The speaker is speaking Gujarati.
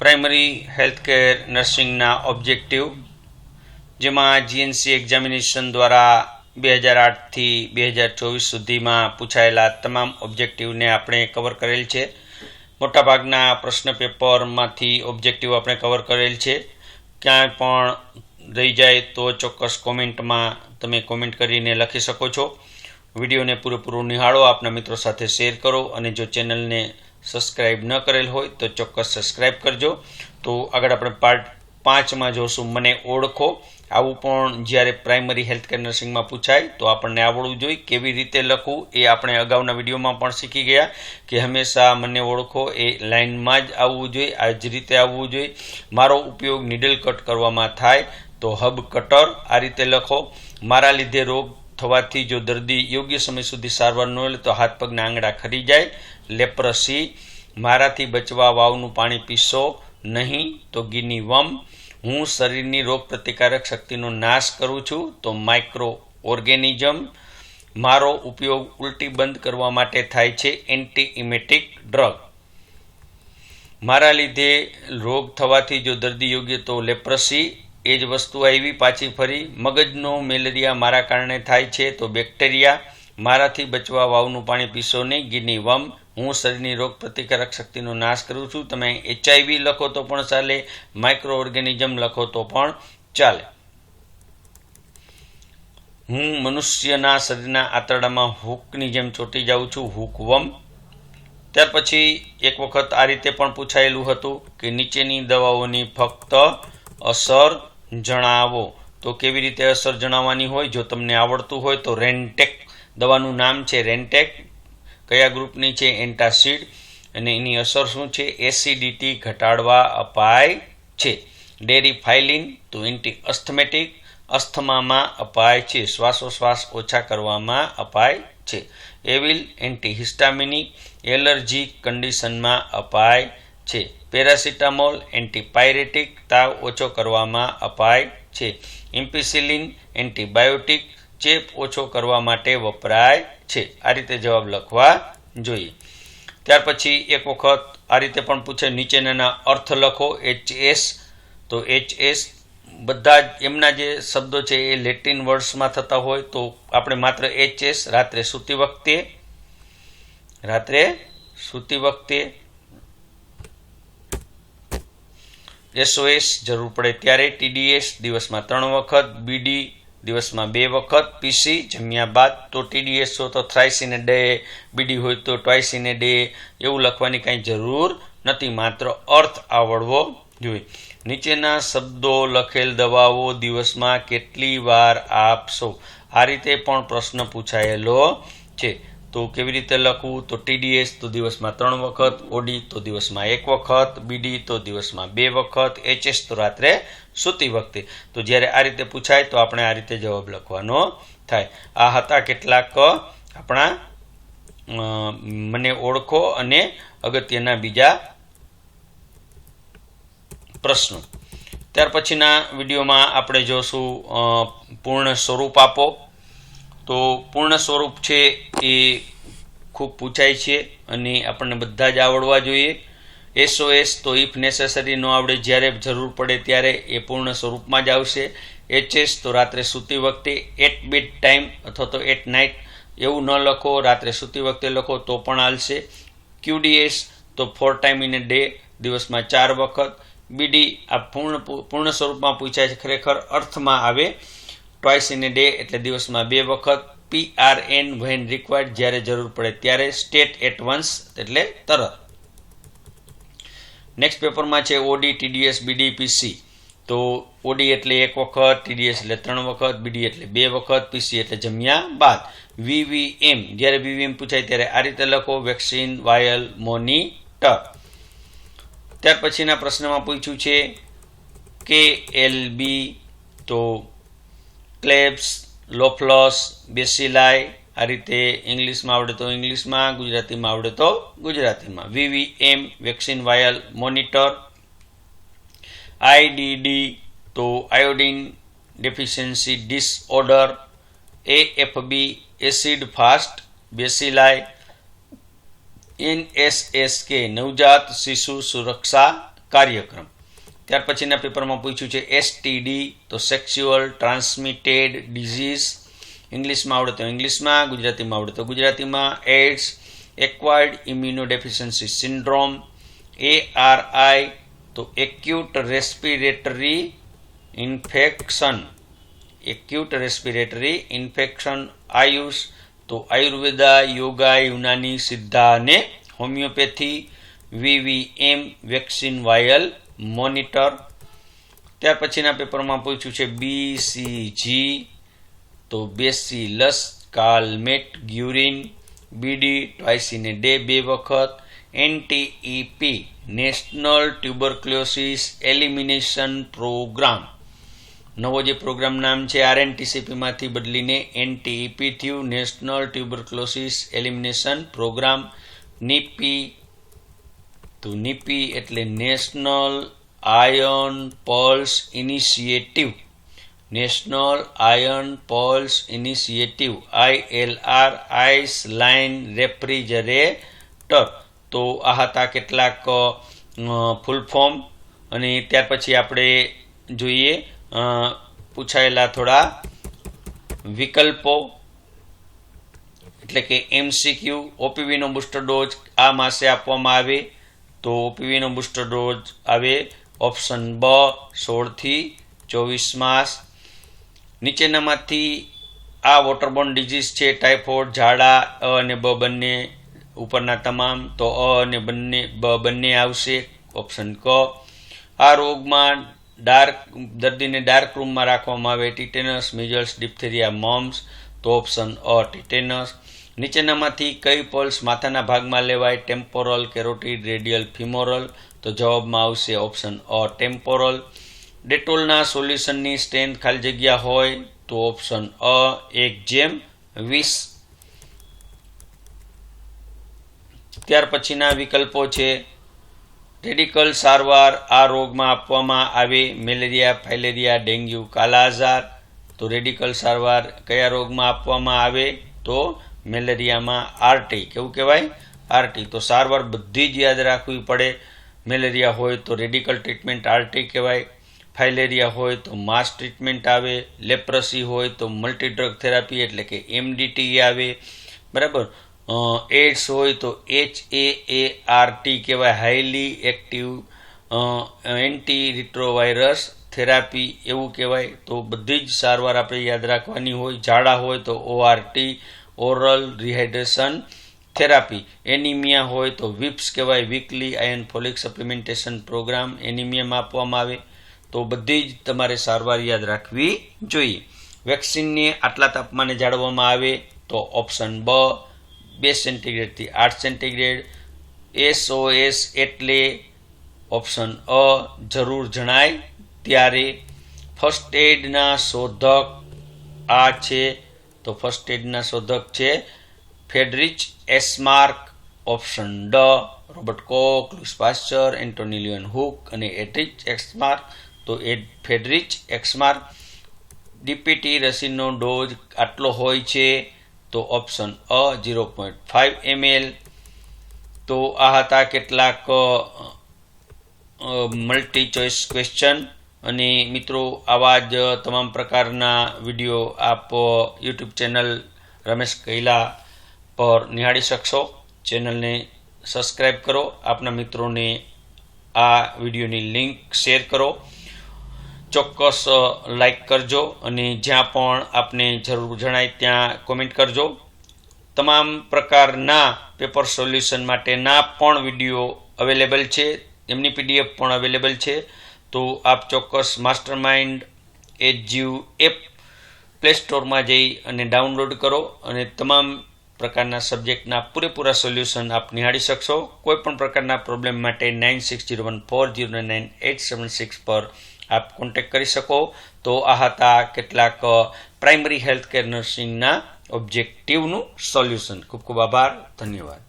પ્રાઇમરી હેલ્થકેર નર્સિંગના ઓબ્જેક્ટિવ, જેમાં જીએનસી એક્ઝામિનેશન દ્વારા બે હજાર આઠથી બે હજાર ચોવીસ સુધીમાં પૂછાયેલા તમામ ઓબ્જેક્ટિવને આપણે કવર કરેલ છે. મોટાભાગના પ્રશ્ન પેપરમાંથી ઓબ્જેક્ટિવ આપણે કવર કરેલ છે. ક્યાંય પણ રહી જાય તો ચોક્કસ કોમેન્ટમાં તમે કોમેન્ટ કરીને લખી શકો છો. વિડીયોને પૂરેપૂરું નિહાળો. આપના મિત્રો સાથે શેર કરો અને જો ચેનલને સબસ્ક્રાઈબ ન કરેલ હોય તો ચોક્કસ સબસ્ક્રાઈબ કરજો. તો આગળ આપણે પાર્ટ પાંચમાં જોશું, મને ઓળખો. આવું પણ જ્યારે પ્રાઇમરી હેલ્થકેર નર્સિંગમાં પૂછાય, તો આપણને આવડવું જોઈએ કેવી રીતે લખવું એ આપણે અગાઉના વિડીયોમાં પણ શીખી ગયા કે હંમેશા મને ઓળખો એ લાઇનમાં જ આવવું જોઈએ, આ જ રીતે આવવું જોઈએ. મારો ઉપયોગ નીડલ કટ કરવામાં થાય તો હબ કટર આ રીતે લખો. મારા લીધે રોગ થવાથી જો દર્દી યોગ્ય સમય સુધી સારવાર ન લે તો હાથ પગના આંગળા ખરી જાય, લેપ્રસી, મારાથી બચવા વાવનું પાણી પીશો નહીં તો ગીની વમ. હું શરીરની રોગ પ્રતિકારક શક્તિનો નાશ કરું છું તો માઇક્રો ઓર્ગેનિઝમ મારો ઉપયોગ ઉલટી બંધ કરવા માટે થાય છે એન્ટી ઇમેટિક ડ્રગ. મારા લીધે રોગ થવાથી જો દર્દી યોગ્ય તો લેપ્રસી એ જ વસ્તુ આવી. પાછી ફરી મગજનો મેલેરિયા મારા કારણે થાય છે તો બેક્ટેરિયા મારાથી બચવા વાવનું પાણી પીશો નહીં. ગીની વમ, હું શરીરની રોગ પ્રતિકારક શક્તિનો નાશ કરું છું. તમે એચઆઈવી લખો તો પણ ચાલે માઇક્રો ઓર્ગેનિઝમ લખો તો પણ ચાલે. હું મનુષ્યના શરીરના આંતરડામાં હૂકની જેમ ચોંટી જાઉં છું. હૂકવમ ત્યાર પછી એક વખત આ રીતે પણ પૂછાયેલું હતું કે નીચેની દવાઓની ફક્ત અસર જણાવો. તો કેવી રીતે અસર જણાવવાની હોય? જો તમને આવડતું હોય તો રેન્ટેક દવાનું નામ છે રેન્ટેક. કયા ગ્રુપની છે? એન્ટાસિડ. અને એની અસર શું છે? એસિડિટી ઘટાડવા અપાય છે. ડેરી ફાઇલિન તો એન્ટી અસ્થમેટિક. અસ્થમામાં અપાય છે. શ્વાસોશ્વાસ ઓછા કરવામાં અપાય છે. એવિલ એન્ટીહિસ્ટામિનિક એલર્જી કન્ડિશનમાં અપાય છે. પેરાસિટામોલ એન્ટીપાયરેટિક તાવ ઓછો કરવામાં અપાય છે. ઇમ્પિસિલિન એન્ટીબાયોટિક ચેપ ઓછો કરવા માટે વપરાય છે. આ રીતે જવાબ લખવા જોઈએ. ત્યાર પછી એક વખત આ રીતે પણ પૂછે, નીચેનાના અર્થ લખો, એચ એસ. તો એચ એસ બધા જ એમના જે શબ્દો છે એ લેટિન વર્ડ્સમાં થતા હોય તો આપણે માત્ર એચ એસ, રાત્રે સૂતી વખતે, રાત્રે સૂતી વખતે એસઓએસ જરૂર પડે ત્યારે ટીડીએસ દિવસમાં ત્રણ વખત, બીડી દિવસમાં બે વખત, પીસી જમ્યા બાદ તો ટીડીએસ હોય તો થ્રાઇસ ઇન ડે બીડી હોય તો ટ્વાઇસ ઇન ડે એવું લખવાની કાંઈ જરૂર નથી, માત્ર અર્થ આવડવો જોઈએ. નીચેના શબ્દો લખેલ દવાઓ દિવસમાં કેટલી વાર આપશો? આ રીતે પણ પ્રશ્ન પૂછાયેલો છે. તો કેવી રીતે લખવું? તો ટીડીએસ તો દિવસમાં ત્રણ વખત ઓડી તો દિવસમાં એક વખત બીડી તો દિવસમાં બે વખત એચએસ તો રાત્રે સૂતી વખતે. તો જ્યારે આ રીતે પૂછાય તો આપણે આ રીતે જવાબ લખવાનો થાય. આ હતા કેટલાક આપણા મને ઓળખો અને અગત્યના બીજા પ્રશ્નો. ત્યાર પછીના વિડીયોમાં આપણે જોશું પૂર્ણ સ્વરૂપ આપો. તો પૂર્ણ સ્વરૂપ છે એ ખૂબ પૂછાય છે અને આપણને બધા જ આવડવા જોઈએ. એસઓએસ તો ઇફ નેસેસરી ન આવડે જ્યારે જરૂર પડે ત્યારે એ પૂર્ણ સ્વરૂપમાં જ આવશે. એચએસ તો રાત્રે સૂતી વખતે એટ બીટ ટાઈમ અથવા તો એટ નાઇટ એવું ન લખો, રાત્રે સૂતી વખતે લખો તો પણ હાલશે. ક્યુડીએસ તો four time in a day દિવસમાં ચાર વખત. બીડી આ પૂર્ણ પૂર્ણ સ્વરૂપમાં પૂછાય છે, ખરેખર અર્થમાં આવે. ટ્વાઇસ ઇન એ ડે એટલે દિવસમાં બે વખત P R N when required જ્યારે જરૂર પડે ત્યારે સ્ટેટ એટ વન્સ એટલે તરત. નેક્સ્ટ પેપરમાં છે ઓડી ટીડીએસ બીડી પીસી તો ઓડી એટલે એક વખત ટીડીએસ એટલે ત્રણ વખત બીડી એટલે બે વખત પીસી એટલે જમ્યા બાદ. વીવીએમ જ્યારે વીવીએમ પૂછાય ત્યારે આ રીતે લખો વેક્સિન વાયલ મોનિટર ત્યાર પછીના પ્રશ્નમાં પૂછ્યું છે કે એલ બી તો ક્લેબ્સ લોફલોસ બેસિલાય આ રીતે ઇંગ્લિશમાં આવડે તો ઇંગ્લિશમાં, ગુજરાતીમાં આવડે તો ગુજરાતીમાં. VVM vaccine vial monitor IDD તો iodine deficiency disorder AFB acid fast bacilli NSSK નવજાત શિશુ સુરક્ષા કાર્યક્રમ. ત્યાર પછીના પેપરમાં પૂછ્યું છે એસટીડી તો સેક્સ્યુઅલ ટ્રાન્સમિટેડ ડિઝીઝ ઇંગ્લિશમાં આવડે તો ઇંગ્લિશમાં, ગુજરાતીમાં આવડે તો ગુજરાતીમાં. AIDS acquired immunodeficiency syndrome A R I તો acute respiratory infection acute respiratory infection AYUSH, તો આયુર્વેદા, યોગા, યુનાની, સિદ્ધા અને homeopathy. VVM vaccine vial monitor. ત્યાર પછીના પેપરમાં પૂછ્યું છે બીસીજી તો બેસીલસ કાલમેટ ગ્યુરિન બીડી ટ્વાઇસીને ડે બે વખત. NTEP national tuberculosis elimination program નવો જે પ્રોગ્રામ નામ છે આરએનટીસીપીમાંથી બદલીને એનટીઈપી થયું. National tuberculosis elimination program NIPI તો નીપી એટલે national iron plus initiative. National iron plus initiative R, ice line refrigerator. તો આ હતા કેટલાક ફૂલ ફોર્મ. અને ત્યાર પછી આપણે જોઈએ પૂછાયેલા થોડા વિકલ્પો. એટલે કે એમસીક્યુ, ઓપીવીનો બુસ્ટર ડોઝ આ માસે આપવામાં આવે. તો ઓપીવીનો બુસ્ટર ડોઝ આવે ઓપ્શન બ, સોળથી ચોવીસ માસ. નીચેનામાંથી આ વોટરબોર્ન ડિઝીઝ છે, ટાઇફોઇડ, ઝાડા, અ અને બ બંને ઉપરના તમામ. તો અ અને બંને, બ બંને આવશે, ઓપ્શન ક. આ રોગમાં ડાર્ક, દર્દીને ડાર્ક રૂમમાં રાખવામાં આવે ટીટેનસ મિઝલ્સ ડિપ્થેરિયા, મમ્સ. તો ઓપ્શન અ, ટીટેનસ. નીચેનામાંથી કઈ પલ્સ માથાના ભાગમાં લેવાય? Temporal carotid radial femoral? તો જવાબમાં આવશે ઓપ્શન અ, ટેમ્પોરલ. ડેટોલના સોલ્યુશનની સ્ટ્રેન્થ ખાલી જગ્યા હોય તો ઓપ્શન અ, એક જેમ વીસ. ત્યાર પછીના વિકલ્પો છે. રેડિકલ સારવાર આ રોગમાં આપવામાં આવે. મેલેરિયા, ફાઇલેરિયા, ડેન્ગ્યુ કાલાઝાર તો રેડિકલ સારવાર કયા રોગમાં આપવામાં આવે? તો મેલેરિયામાં આરટી, કેવું કહેવાય? આરટી. તો સારવાર બધી જ યાદ રાખવી પડે. મેલેરિયા હોય તો રેડિકલ ટ્રીટમેન્ટ આરટી કહેવાય. ફાઇલેરિયા હોય તો માસ ટ્રીટમેન્ટ આવે. લેપ્રસી હોય તો મલ્ટી ડ્રગ થેરાપી એટલે કે એમડીટી આવે. બરાબર? એડ્સ હોય તો એચ એ એ આર કહેવાય. Highly active anti retrovirus therapy એવું કહેવાય. તો બધી જ સારવાર આપણે યાદ રાખવાની હોય. ઝાડા હોય તો ORT oral rehydration therapy anaemia હોય તો વિપ્સ કહેવાય weekly iron folic supplementation program એનિમિયામાં આપવામાં આવે તો બધી જ તમારે સારવાર યાદ રાખવી જોઈએ. વેક્સિનને આટલા તાપમાને જાળવવામાં આવે તો ઓપ્શન બ, બે સેન્ટીગ્રેડથી આઠ સેન્ટીગ્રેડ એસઓએસ એટલે ઓપ્શન અ, જરૂર જણાય ત્યારે ફર્સ્ટ એડના શોધક આ છે તો ફર્સ્ટ એડના શોધક છે ફેડરિચ એસમાર્ક ઓપ્શન ડ, Robert Koch Louis Pasteur, Antony Leeuwenhoek અને એડરિચ એક્સમાર્ક તો એડ ફેડરિચ એક્સમાર્ક ડીપીટી રસીનો ડોઝ આટલો હોય છે, તો ઓપ્શન અ ઝીરો પોઈન્ટ ફાઇવ એમએલ. તો આ હતા કેટલાક મલ્ટી ચોઇસ ક્વેશ્ચન અને મિત્રો, આવા જ તમામ પ્રકારના વીડિયો આપ યુટ્યુબ ચેનલ રમેશ કૈલા પર નિહાળી શકશો. ચેનલને સબસ્ક્રાઈબ કરો. આપના મિત્રોને આ વિડીયોની લિંક શેર કરો. ચોક્કસ લાઈક કરજો અને જ્યાં પણ આપને જરૂર જણાય ત્યાં કોમેન્ટ કરજો. તમામ પ્રકારના પેપર સોલ્યુશન માટેના પણ વીડિયો અવેલેબલ છે. એમની પીડીએફ પણ અવેલેબલ છે. તો આપ ચોક્કસ master mind edu app play સ્ટોરમાં જઈ અને ડાઉનલોડ કરો અને તમામ પ્રકારના સબ્જેક્ટના પૂરેપૂરા સોલ્યુશન આપ નિહાળી શકશો. કોઈ પણ પ્રકારના પ્રોબ્લેમ માટે nine six zero one four zero nine eight seven six પર આપ કોન્ટેક્ટ કરી શકો. તો આ હતા કેટલાક પ્રાઇમરી હેલ્થ કેર નર્સિંગના ઓબ્જેક્ટિવનું સોલ્યુશન. ખૂબ ખૂબ આભાર. ધન્યવાદ.